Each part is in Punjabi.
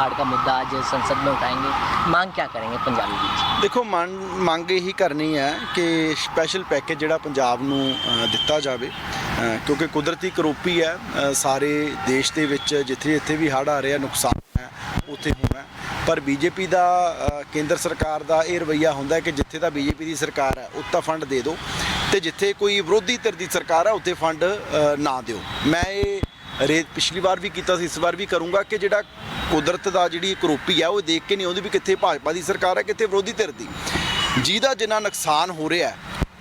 कार्ड का मुद्दा आज संसद में उठाएंगे मांग क्या करेंगे पंजाबी बीच ਦੇਖੋ ਮੰਨ ਮੰਗ ਇਹੀ ਕਰਨੀ ਹੈ ਕਿ ਸਪੈਸ਼ਲ ਪੈਕੇਜ ਜਿਹੜਾ ਪੰਜਾਬ ਨੂੰ ਅ, ਦਿੱਤਾ ਜਾਵੇ ਅ, ਕਿਉਂਕਿ ਕੁਦਰਤੀ ਕਰੋਪੀ ਹੈ ਅ, ਸਾਰੇ ਦੇਸ਼ ਦੇ ਵਿੱਚ ਜਿੱਥੇ ਜਿੱਥੇ ਵੀ ਹੜ੍ਹ ਆ ਰਿਹਾ ਨੁਕਸਾਨ ਹੈ ਉੱਥੇ ਹੋਣਾ ਹੈ। ਪਰ ਬੀਜੇਪੀ ਦਾ ਅ, ਕੇਂਦਰ ਸਰਕਾਰ ਦਾ ਇਹ ਰਵਈਆ ਹੁੰਦਾ ਹੈ ਕਿ ਜਿੱਥੇ ਤਾਂ ਬੀਜੇਪੀ ਦੀ ਸਰਕਾਰ ਹੈ ਉੱਥੇ ਤਾਂ ਫੰਡ ਦੇ ਦਿਓ ਤੇ ਜਿੱਥੇ ਕੋਈ ਵਿਰੋਧੀ ਧਿਰ ਦੀ ਸਰਕਾਰ ਹੈ ਉੱਥੇ ਫੰਡ ਅ, ਨਾ ਦਿਓ ਮੈਂ ਇਹ ਰੇ ਪਿਛਲੀ ਵਾਰ ਵੀ ਕੀਤਾ ਸੀ ਇਸ ਵਾਰ ਵੀ ਕਰੂੰਗਾ ਕਿ ਜਿਹੜਾ ਕੁਦਰਤ ਦਾ ਜਿਹੜੀ ਕਰੋਪੀ ਹੈ ਉਹ ਦੇਖ ਕੇ ਨਹੀਂ ਆਉਂਦੀ ਵੀ ਕਿੱਥੇ ਭਾਜਪਾ ਦੀ ਸਰਕਾਰ ਹੈ, ਕਿੱਥੇ ਵਿਰੋਧੀ ਧਿਰ ਦੀ। ਜਿਹਦਾ ਜਿੰਨਾ ਨੁਕਸਾਨ ਹੋ ਰਿਹਾ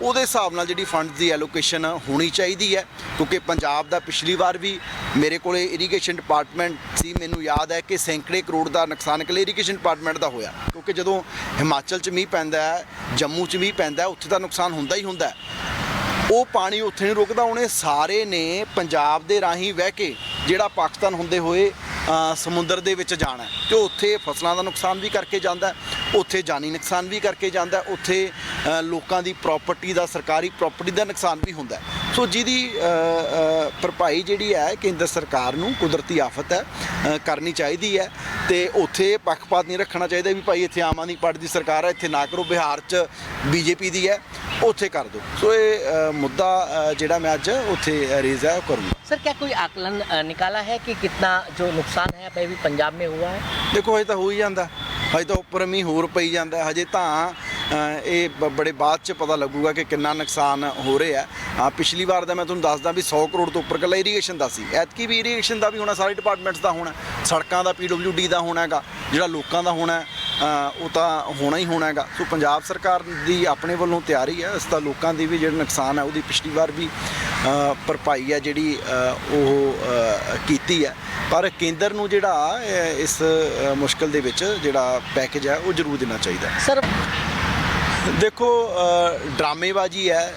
ਉਹਦੇ ਹਿਸਾਬ ਨਾਲ ਜਿਹੜੀ ਫੰਡ ਦੀ ਐਲੋਕੇਸ਼ਨ ਹੋਣੀ ਚਾਹੀਦੀ ਹੈ, ਕਿਉਂਕਿ ਪੰਜਾਬ ਦਾ ਪਿਛਲੀ ਵਾਰ ਵੀ ਮੇਰੇ ਕੋਲੇ ਇਰੀਗੇਸ਼ਨ ਡਿਪਾਰਟਮੈਂਟ ਸੀ, ਮੈਨੂੰ ਯਾਦ ਹੈ ਕਿ ਸੈਂਕੜੇ ਕਰੋੜ ਦਾ ਨੁਕਸਾਨ ਇਕੱਲੇ ਇਰੀਗੇਸ਼ਨ ਡਿਪਾਰਟਮੈਂਟ ਦਾ ਹੋਇਆ। ਕਿਉਂਕਿ ਜਦੋਂ ਹਿਮਾਚਲ 'ਚ ਮੀਂਹ ਪੈਂਦਾ ਹੈ, ਜੰਮੂ 'ਚ ਮੀਂਹ ਪੈਂਦਾ ਹੈ, ਉੱਥੇ ਤਾਂ ਨੁਕਸਾਨ ਹੁੰਦਾ ਹੀ ਹੁੰਦਾ ਉਹ ਪਾਣੀ ਉੱਥੇ ਨਹੀਂ ਰੁਕਦਾ, ਉਹਨੇ ਸਾਰੇ ਨੇ ਪੰਜਾਬ ਦੇ ਰਾਹੀਂ ਵਹਿ ਕੇ ਜਿਹੜਾ ਪਾਕਿਸਤਾਨ ਹੁੰਦੇ ਹੋਏ ਸਮੁੰਦਰ ਦੇ ਵਿੱਚ ਜਾਣਾ ਹੈ ਤੇ ਉੱਥੇ ਫਸਲਾਂ ਦਾ ਨੁਕਸਾਨ ਵੀ ਕਰਕੇ ਜਾਂਦਾ ਉੱਥੇ ਜਾਨੀ ਨੁਕਸਾਨ ਵੀ ਕਰਕੇ ਜਾਂਦਾ ਉੱਥੇ ਲੋਕਾਂ ਦੀ ਪ੍ਰਾਪਰਟੀ ਦਾ, ਸਰਕਾਰੀ ਪ੍ਰਾਪਰਟੀ ਦਾ ਨੁਕਸਾਨ ਵੀ ਹੁੰਦਾ ਸੋ ਜਿਹਦੀ ਭਰਪਾਈ ਜਿਹੜੀ ਹੈ, ਕੇਂਦਰ ਸਰਕਾਰ ਨੂੰ ਕੁਦਰਤੀ ਆਫਤ ਹੈ ਕਰਨੀ ਚਾਹੀਦੀ ਹੈ ਤੇ ਉੱਥੇ ਪੱਖਪਾਤ ਨਹੀਂ ਰੱਖਣਾ ਚਾਹੀਦਾ ਵੀ ਭਾਈ ਇੱਥੇ ਆਮ ਆਦਮੀ ਪਾਰਟੀ ਦੀ ਸਰਕਾਰ ਹੈ, ਇੱਥੇ ਨਾ ਕਰੋ, ਬਿਹਾਰ 'ਚ ਬੀਜੇਪੀ ਦੀ ਹੈ ਉੱਥੇ ਕਰ ਦਿਓ ਸੋ ਇਹ ਅ, ਮੁੱਦਾ ਅ, ਜਿਹੜਾ ਮੈਂ ਅੱਜ ਉੱਥੇ ਰੇਜ਼ ਹੈ ਉਹ ਕਰੂੰਗਾ सर क्या कोई आकलन अ, निकाला है कि कितना जो नुकसान है अभी पंजाब में हुआ है ਦੇਖੋ ਹਜੇ ਤਾਂ ਹੋ ਹੀ ਜਾਂਦਾ ਹਜੇ ਤਾਂ ਉੱਪਰ ਮੀਂਹ ਹੋਰ ਪਈ ਜਾਂਦਾ ਹਜੇ ਤਾਂ ਅ, ਇਹ ਬ- ਬੜੇ ਬਾਅਦ ਚ ਪਤਾ ਲੱਗੂਗਾ ਕਿ ਕਿੰਨਾ ਨੁਕਸਾਨ ਹੋ ਰਿਹਾ ਹਾਂ ਪਿਛਲੀ ਵਾਰ ਦਾ ਮੈਂ ਤੁਹਾਨੂੰ ਦੱਸਦਾ ਵੀ 100 ਕਰੋੜ ਤੋਂ ਉੱਪਰ ਕੱਲਾ ਇਰੀਗੇਸ਼ਨ ਦਾ ਸੀ ਐਤਕੀ ਵੀ ਇਰੀਗੇਸ਼ਨ ਦਾ ਵੀ ਹੋਣਾ ਸਾਰੇ ਡਿਪਾਰਟਮੈਂਟਸ ਦਾ ਹੋਣਾ ਸੜਕਾਂ ਦਾ ਪੀਡਬਲਯੂਡੀ ਦਾ ਹੋਣਾ ਹੈਗਾ ਜਿਹੜਾ ਲੋਕਾਂ ਦਾ ਹੋਣਾ ਹੈ, ਅ, ਉਹ ਤਾਂ ਹੋਣਾ ਹੀ ਹੋਣਾ ਹੈਗਾ। ਸੋ ਪੰਜਾਬ ਸਰਕਾਰ ਦੀ ਆਪਣੇ ਵੱਲੋਂ ਤਿਆਰੀ ਹੈ। ਇਸ ਤਾਂ ਲੋਕਾਂ ਦੀ ਵੀ ਜਿਹੜਾ ਨੁਕਸਾਨ ਹੈ ਉਹਦੀ ਪਿਛਲੀ ਵਾਰ ਵੀ ਭਰਪਾਈ ਹੈ ਜਿਹੜੀ ਉਹ ਕੀਤੀ ਹੈ। ਪਰ ਕੇਂਦਰ ਨੂੰ ਜਿਹੜਾ ਇਸ ਮੁਸ਼ਕਲ ਦੇ ਵਿੱਚ ਜਿਹੜਾ ਪੈਕੇਜ ਹੈ ਉਹ ਜ਼ਰੂਰ ਦੇਣਾ ਚਾਹੀਦਾ सर ਦੇਖੋ ਡਰਾਮੇਬਾਜ਼ੀ ਹੈ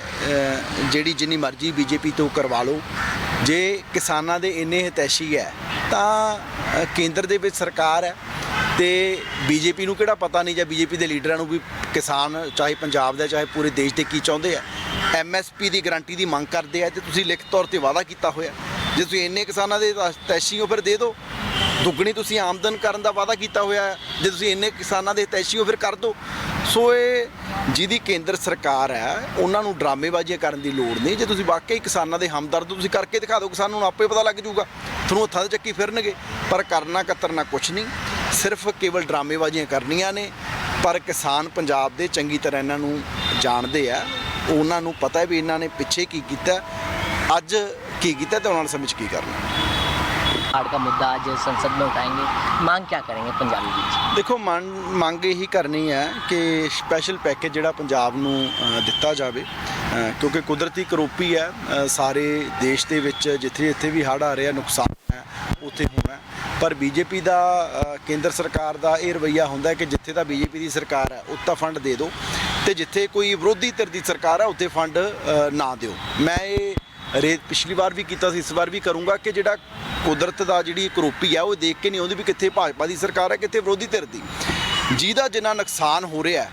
ਜਿਹੜੀ ਜਿੰਨੀ ਮਰਜ਼ੀ ਬੀਜੇਪੀ ਤੋਂ ਕਰਵਾ ਲਓ। ਜੇ ਕਿਸਾਨਾਂ ਦੇ ਇੰਨੇ ਹਿਤੈਸ਼ੀ ਹੈ ਤਾਂ ਕੇਂਦਰ ਦੇ ਵਿੱਚ ਸਰਕਾਰ ਹੈ। ਤੇ ਬੀਜੇਪੀ ਨੂੰ ਕਿਹੜਾ ਪਤਾ ਨਹੀਂ ਜਾਂ ਬੀਜੇਪੀ ਦੇ ਲੀਡਰਾਂ ਨੂੰ ਵੀ ਕਿਸਾਨ ਚਾਹੇ ਪੰਜਾਬ ਦਾ ਚਾਹੇ ਪੂਰੇ ਦੇਸ਼ ਦੇ ਕੀ ਚਾਹੁੰਦੇ ਆ। ਐਮਐਸਪੀ ਦੀ ਗਾਰੰਟੀ ਦੀ ਮੰਗ ਕਰਦੇ ਆ ਤੇ ਤੁਸੀਂ ਲਿਖਤ ਤੌਰ ਤੇ ਵਾਅਦਾ ਕੀਤਾ ਹੋਇਆ। ਜੇ ਤੁਸੀਂ ਇੰਨੇ ਕਿਸਾਨਾਂ ਦੇ ਤੈਸ਼ੀ ਹੋ ਫਿਰ ਦੇ ਦਿਓ। ਦੁੱਗਣੀ ਤੁਸੀਂ ਆਮਦਨ ਕਰਨ ਦਾ ਵਾਅਦਾ ਕੀਤਾ ਹੋਇਆ ਹੈ ਜੇ ਤੁਸੀਂ ਇੰਨੇ ਕਿਸਾਨਾਂ ਦੇ ਹਿਤੈਸ਼ੀ ਹੋ ਫਿਰ ਕਰ ਦਿਓ। ਸੋ ਇਹ ਜਿਹਦੀ ਕੇਂਦਰ ਸਰਕਾਰ ਹੈ ਉਹਨਾਂ ਨੂੰ ਡਰਾਮੇਬਾਜ਼ੀਆਂ ਕਰਨ ਦੀ ਲੋੜ ਨਹੀਂ। ਜੇ ਤੁਸੀਂ ਵਾਕਈ ਕਿਸਾਨਾਂ ਦੇ ਹਮਦਰਦ ਤੁਸੀਂ ਕਰਕੇ ਦਿਖਾ ਦਿਓ, ਕਿਸਾਨਾਂ ਨੂੰ ਆਪੇ ਪਤਾ ਲੱਗ ਜਾਊਗਾ। ਤੁਹਾਨੂੰ ਹੱਥਾਂ 'ਤੇ ਚੱਕੀ ਫਿਰਨਗੇ। ਪਰ ਕਰਨਾ, ਕਤਰਨਾ ਕੁਛ ਨਹੀਂ। ਸਿਰਫ ਕੇਵਲ ਡਰਾਮੇਬਾਜ਼ੀਆਂ ਕਰਨੀਆਂ ਨੇ ਪਰ ਕਿਸਾਨ ਪੰਜਾਬ ਦੇ ਚੰਗੀ ਤਰ੍ਹਾਂ ਇਹਨਾਂ ਨੂੰ ਜਾਣਦੇ ਆ ਉਹਨਾਂ ਨੂੰ ਪਤਾ ਹੈ ਵੀ ਇਹਨਾਂ ਨੇ ਪਿੱਛੇ ਕੀ ਕੀਤਾ ਅੱਜ ਕੀ ਕੀਤਾ ਤੇ ਉਹਨਾਂ ਨਾਲ ਸਮਝ ਕੀ ਕਰਨਾ कार्ड का मुद्दा आज संसद में उठाएंगे मांग क्या करेंगे पंजाबी बीच ਦੇਖੋ ਮੰਨ ਮੰਗ ਇਹੀ ਕਰਨੀ ਹੈ ਕਿ ਸਪੈਸ਼ਲ ਪੈਕੇਜ ਜਿਹੜਾ ਪੰਜਾਬ ਨੂੰ ਅ, ਦਿੱਤਾ ਜਾਵੇ ਅ, ਕਿਉਂਕਿ ਕੁਦਰਤੀ ਕਰੋਪੀ ਹੈ ਅ, ਸਾਰੇ ਦੇਸ਼ ਦੇ ਵਿੱਚ ਜਿੱਥੇ ਜਿੱਥੇ ਵੀ ਹੜ੍ਹ ਆ ਰਿਹਾ ਨੁਕਸਾਨ ਹੈ ਉੱਥੇ ਹੋਣਾ ਹੈ। ਪਰ ਬੀਜੇਪੀ ਦਾ ਕੇਂਦਰ ਸਰਕਾਰ ਦਾ ਇਹ ਰਵਈਆ ਹੁੰਦਾ ਕਿ ਜਿੱਥੇ ਤਾਂ ਬੀਜੇਪੀ ਦੀ ਸਰਕਾਰ ਹੈ, ਉੱਥੇ ਤਾਂ ਫੰਡ ਦੇ ਦਿਓ ਤੇ ਜਿੱਥੇ ਕੋਈ ਵਿਰੋਧੀ ਧਿਰ ਦੀ ਸਰਕਾਰ ਹੈ, ਉੱਥੇ ਫੰਡ ਨਾ ਦਿਓ। ਮੈਂ ਇਹ ਰੇ, ਪਿਛਲੀ ਵਾਰ ਵੀ ਕੀਤਾ ਸੀ, ਇਸ ਵਾਰ ਵੀ ਕਰੂੰਗਾ ਕਿ ਜਿਹੜਾ ਕੁਦਰਤ ਦਾ ਜਿਹੜੀ ਕਰੋਪੀ ਹੈ, ਉਹ ਦੇਖ ਕੇ ਨਹੀਂ ਆਉਂਦੀ ਵੀ ਕਿੱਥੇ ਭਾਜਪਾ ਦੀ ਸਰਕਾਰ ਹੈ, ਕਿੱਥੇ ਵਿਰੋਧੀ ਧਿਰ ਦੀ। ਜਿਹਦਾ ਜਿੰਨਾ ਨੁਕਸਾਨ ਹੋ ਰਿਹਾ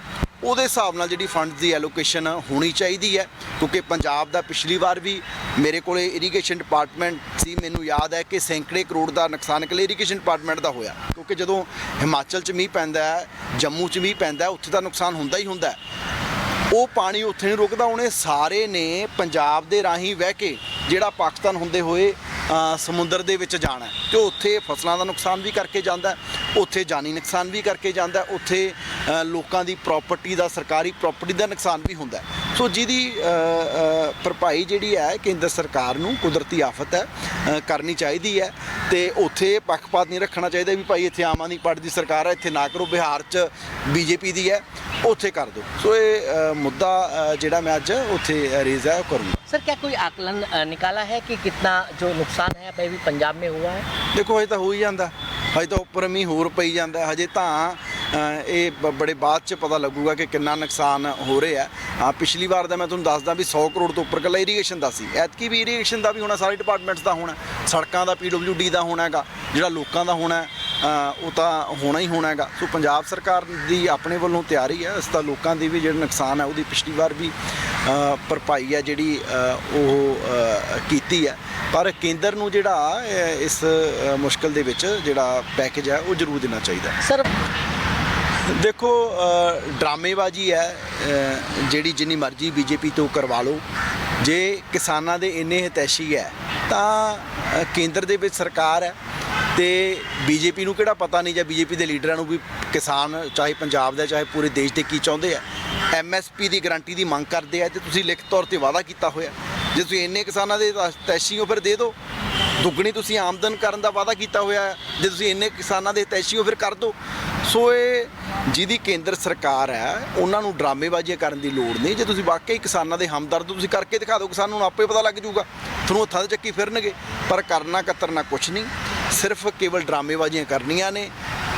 ਉਹਦੇ ਹਿਸਾਬ ਨਾਲ ਜਿਹੜੀ ਫੰਡ ਦੀ ਐਲੋਕੇਸ਼ਨ ਹੋਣੀ ਚਾਹੀਦੀ ਹੈ ਕਿਉਂਕਿ ਪੰਜਾਬ ਦਾ ਪਿਛਲੀ ਵਾਰ ਵੀ ਮੇਰੇ ਕੋਲੇ ਇਰੀਗੇਸ਼ਨ ਡਿਪਾਰਟਮੈਂਟ ਸੀ ਮੈਨੂੰ ਯਾਦ ਹੈ ਕਿ ਸੈਂਕੜੇ ਕਰੋੜ ਦਾ ਨੁਕਸਾਨ ਇਕੱਲੇ ਇਰੀਗੇਸ਼ਨ ਡਿਪਾਰਟਮੈਂਟ ਦਾ ਹੋਇਆ। ਕਿਉਂਕਿ ਜਦੋਂ ਹਿਮਾਚਲ 'ਚ ਮੀਂਹ ਪੈਂਦਾ ਹੈ ਜੰਮੂ 'ਚ ਮੀਂਹ ਪੈਂਦਾ ਹੈ, ਉੱਥੇ ਤਾਂ ਨੁਕਸਾਨ ਹੁੰਦਾ ਹੀ ਹੁੰਦਾ ਉਹ ਪਾਣੀ ਉੱਥੇ ਨਹੀਂ ਰੁਕਦਾ ਉਹਨੇ ਸਾਰੇ ਨੇ ਪੰਜਾਬ ਦੇ ਰਾਹੀਂ ਵਹਿ ਕੇ ਜਿਹੜਾ ਪਾਕਿਸਤਾਨ ਹੁੰਦੇ ਹੋਏ ਸਮੁੰਦਰ ਦੇ ਵਿੱਚ ਜਾਣਾ ਹੈ। ਤੇ ਉੱਥੇ ਫਸਲਾਂ ਦਾ ਨੁਕਸਾਨ ਵੀ ਕਰਕੇ ਜਾਂਦਾ ਉੱਥੇ ਜਾਨੀ ਨੁਕਸਾਨ ਵੀ ਕਰਕੇ ਜਾਂਦਾ ਹੈ, ਉੱਥੇ ਅ, ਲੋਕਾਂ ਦੀ ਪ੍ਰਾਪਰਟੀ ਦਾ ਸਰਕਾਰੀ ਪ੍ਰਾਪਰਟੀ ਦਾ ਨੁਕਸਾਨ ਵੀ ਹੁੰਦਾ ਹੈ। ਸੋ ਜਿਹਦੀ ਅ, ਅ, ਭਰਪਾਈ ਜਿਹੜੀ ਹੈ ਕੇਂਦਰ ਸਰਕਾਰ ਨੂੰ ਕੁਦਰਤੀ ਆਫਤ ਹੈ ਅ, ਕਰਨੀ ਚਾਹੀਦੀ ਹੈ ਤੇ ਉੱਥੇ ਪੱਖਪਾਤ ਨਹੀਂ ਰੱਖਣਾ ਚਾਹੀਦਾ ਵੀ ਭਾਈ ਇੱਥੇ ਆਮ ਆਦਮੀ ਪਾਰਟੀ ਦੀ ਸਰਕਾਰ ਹੈ ਇੱਥੇ ਨਾ ਕਰੋ ਬਿਹਾਰ 'ਚ ਬੀਜੇਪੀ ਦੀ ਹੈ ਉੱਥੇ ਕਰ ਦਿਓ ਸੋ ਇਹ ਅ, ਮੁੱਦਾ ਅ, ਜਿਹੜਾ ਮੈਂ ਅੱਜ ਉੱਥੇ ਰੇਜ਼ ਹੈ ਉਹ ਕਰੂੰਗਾ सर क्या कोई आकलन अ, निकाला है कि कितना जो नुकसान है अभी पंजाब में हुआ है ਦੇਖੋ ਹਜੇ ਤਾਂ ਹੋ ਹੀ ਜਾਂਦਾ ਹਜੇ ਤਾਂ ਉੱਪਰ ਮੀਂਹ ਹੋਰ ਪਈ ਜਾਂਦਾ ਹਜੇ ਤਾਂ ਇਹ ਬ- ਬੜੇ ਬਾਅਦ ਚ ਪਤਾ ਲੱਗੂਗਾ ਕਿ ਕਿੰਨਾ ਨੁਕਸਾਨ ਹੋ ਰਿਹਾ ਹਾਂ। ਪਿਛਲੀ ਵਾਰ ਦਾ ਮੈਂ ਤੁਹਾਨੂੰ ਦੱਸਦਾ ਵੀ 100 ਕਰੋੜ ਤੋਂ ਉੱਪਰ ਕੱਲਾ ਇਰੀਗੇਸ਼ਨ ਦਾ ਸੀ। ਐਤਕੀ ਵੀ ਇਰੀਗੇਸ਼ਨ ਦਾ ਵੀ ਹੋਣਾ, ਸਾਰੇ ਡਿਪਾਰਟਮੈਂਟਸ ਦਾ ਹੋਣਾ, ਸੜਕਾਂ ਦਾ ਪੀਡਬਲਯੂਡੀ ਦਾ ਹੋਣਾ ਹੈਗਾ, ਜਿਹੜਾ ਲੋਕਾਂ ਦਾ ਹੋਣਾ ਉਹ ਤਾਂ ਹੋਣਾ ਹੀ ਹੋਣਾ ਹੈਗਾ। ਸੋ ਪੰਜਾਬ ਸਰਕਾਰ ਦੀ ਆਪਣੇ ਵੱਲੋਂ ਤਿਆਰੀ ਹੈ, ਇਸ ਤਾਂ ਲੋਕਾਂ ਦੀ ਵੀ ਜਿਹੜਾ ਨੁਕਸਾਨ ਹੈ, ਉਹਦੀ ਪਿਛਲੀ ਵਾਰ ਵੀ ਭਰਪਾਈ ਹੈ ਜਿਹੜੀ ਉਹ ਕੀਤੀ ਹੈ। ਪਰ ਕੇਂਦਰ ਨੂੰ ਜਿਹੜਾ ਇਸ ਮੁਸ਼ਕਲ ਦੇ ਵਿੱਚ ਜਿਹੜਾ ਪੈਕੇਜ ਹੈ ਉਹ ਜ਼ਰੂਰ ਦੇਣਾ ਚਾਹੀਦਾ ਸਰ ਦੇਖੋ ਡਰਾਮੇਬਾਜ਼ੀ ਹੈ ਜਿਹੜੀ ਜਿੰਨੀ ਮਰਜ਼ੀ ਬੀਜੇਪੀ ਤੋਂ ਕਰਵਾ ਲਓ। ਜੇ ਕਿਸਾਨਾਂ ਦੇ ਇੰਨੇ ਹਿਤੈਸ਼ੀ ਹੈ ਤਾਂ ਕੇਂਦਰ ਦੇ ਵਿੱਚ ਸਰਕਾਰ ਹੈ ਤੇ ਬੀਜੇਪੀ ਨੂੰ ਕਿਹੜਾ ਪਤਾ ਨਹੀਂ ਜਾਂ ਬੀਜੇਪੀ ਦੇ ਲੀਡਰਾਂ ਨੂੰ ਵੀ ਕਿਸਾਨ ਚਾਹੇ ਪੰਜਾਬ ਦਾ ਚਾਹੇ ਪੂਰੇ ਦੇਸ਼ ਦੇ ਕੀ ਚਾਹੁੰਦੇ ਆ। ਐਮਐਸਪੀ ਦੀ ਗਾਰੰਟੀ ਦੀ ਮੰਗ ਕਰਦੇ ਆ ਤੇ ਤੁਸੀਂ ਲਿਖਤ ਤੌਰ ਤੇ ਵਾਅਦਾ ਕੀਤਾ ਹੋਇਆ। ਜੇ ਤੁਸੀਂ ਇੰਨੇ ਕਿਸਾਨਾਂ ਦੇ ਤੈਸ਼ੀ ਹੋ ਫਿਰ ਦੇ ਦਿਓ। ਦੁੱਗਣੀ ਤੁਸੀਂ ਆਮਦਨ ਕਰਨ ਦਾ ਵਾਅਦਾ ਕੀਤਾ ਹੋਇਆ ਹੈ। ਜੇ ਤੁਸੀਂ ਇੰਨੇ ਕਿਸਾਨਾਂ ਦੇ ਤੈਸ਼ੀ ਫਿਰ ਕਰ ਦਿਓ। ਸੋ ਇਹ ਜਿਹਦੀ ਕੇਂਦਰ ਸਰਕਾਰ ਹੈ, ਉਹਨਾਂ ਨੂੰ ਡਰਾਮੇਬਾਜ਼ੀਆਂ ਕਰਨ ਦੀ ਲੋੜ ਨਹੀਂ। ਜੇ ਤੁਸੀਂ ਵਾਕਈ ਕਿਸਾਨਾਂ ਦੇ ਹਮਦਰਦ ਤੁਸੀਂ ਕਰਕੇ ਦਿਖਾ ਦਿਓ। ਕਿਸਾਨਾਂ ਨੂੰ ਆਪੇ ਪਤਾ ਲੱਗ ਜਾਊਗਾ। ਤੁਹਾਨੂੰ ਹੱਥਾਂ 'ਤੇ ਚੱਕੀ ਫਿਰਨਗੇ। ਪਰ ਕਰਨਾ ਕਤਰਨਾ ਕੁਛ ਨਹੀਂ। ਸਿਰਫ ਕੇਵਲ ਡਰਾਮੇਬਾਜ਼ੀਆਂ ਕਰਨੀਆਂ ਨੇ।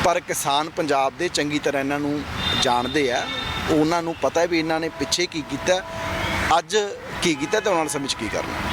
ਪਰ ਕਿਸਾਨ ਪੰਜਾਬ ਦੇ ਚੰਗੀ ਤਰ੍ਹਾਂ ਇਹਨਾਂ ਨੂੰ ਜਾਣਦੇ ਆ। ਉਹਨਾਂ ਨੂੰ ਪਤਾ ਵੀ ਇਹਨਾਂ ਨੇ ਪਿੱਛੇ ਕੀ ਕੀਤਾ। ਅੱਜ ਕੀ ਕੀਤਾ ਤੇ ਉਹਨਾਂ ਨਾਲ ਸਮਝ ਕੀ ਕਰਨਾ?